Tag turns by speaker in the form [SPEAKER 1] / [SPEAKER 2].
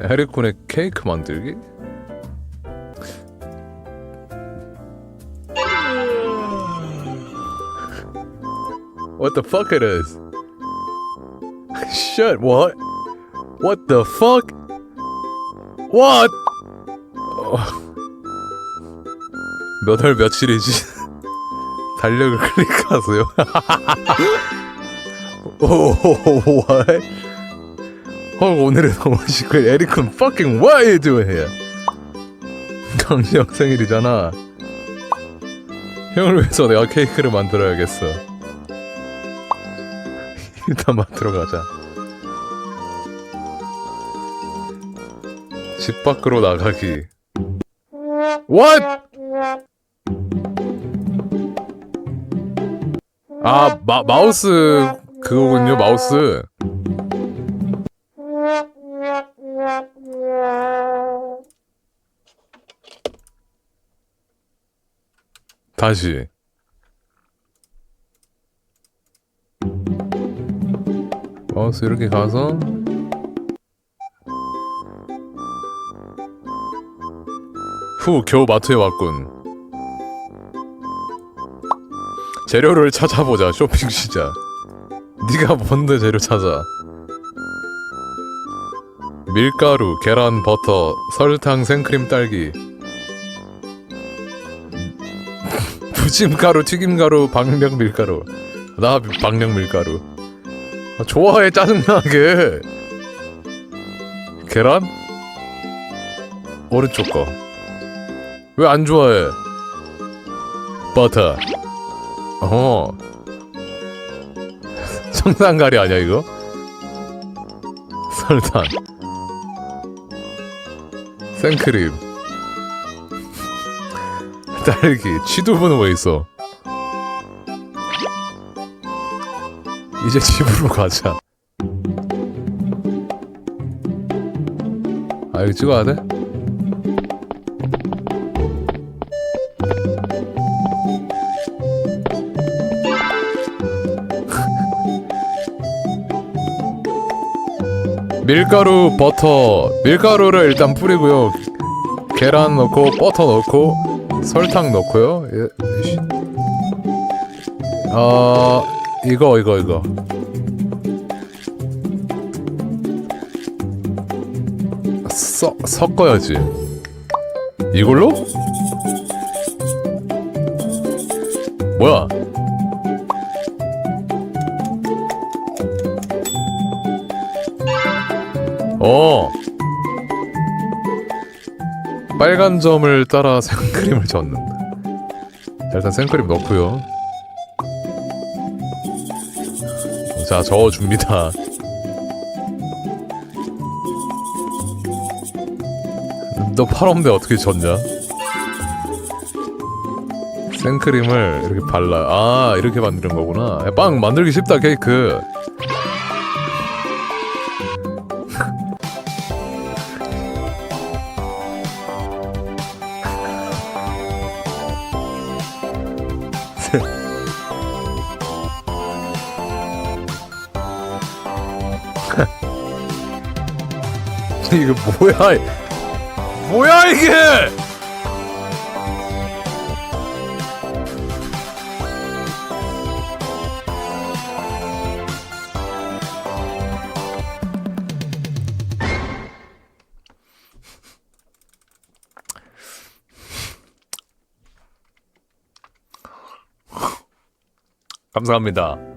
[SPEAKER 1] 에리콘의 케이크 만들기? What the fuck it is? Shit, what? What the fuck? What? 몇월 며칠이지? 달력을 클릭하세요. 오, what? 어, 오늘은 5월 19일 에리콘 fucking are you doing here? 강정 생일이잖아. 형을 위해서 내가 케이크를 만들어야겠어. 일단 만들어 가자. 집 밖으로 나가기. What? 아, 마, 마우스 그거군요, 마우스. 다시. 마우스 이렇게 가서 후 겨우 마트에 왔군. 재료를 찾아보자 쇼핑 시작. 네가 뭔데 재료 찾아. 밀가루, 계란, 버터, 설탕, 생크림, 딸기. 부침가루, 튀김가루, 박력 밀가루. 나 박력 밀가루. 아, 좋아해 짜증나게. 계란? 오른쪽 거. 왜 안 좋아해? 버터. 어. 청산가리 아니야 이거? 설탕. 생크림. 딸기. 취두부는 왜 있어? 이제 집으로 가자. 아 이거 찍어야 돼? 밀가루, 버터, 밀가루를 일단 뿌리고요. 계란 넣고 버터 넣고 설탕 넣고요. 예, 씨. 어 이거 이거 이거. 섞 섞어야지. 이걸로? 뭐야? 어. 빨간 점을 따라 생크림을 젓는다. 자, 일단 생크림 넣고요. 자, 저어줍니다. 너 팔없는데 어떻게 젓냐? 생크림을 이렇게 발라. 아, 이렇게 만드는 거구나. 야, 빵 만들기 쉽다, 케이크. 이거 뭐야? 이- 뭐야 이게? 감사합니다.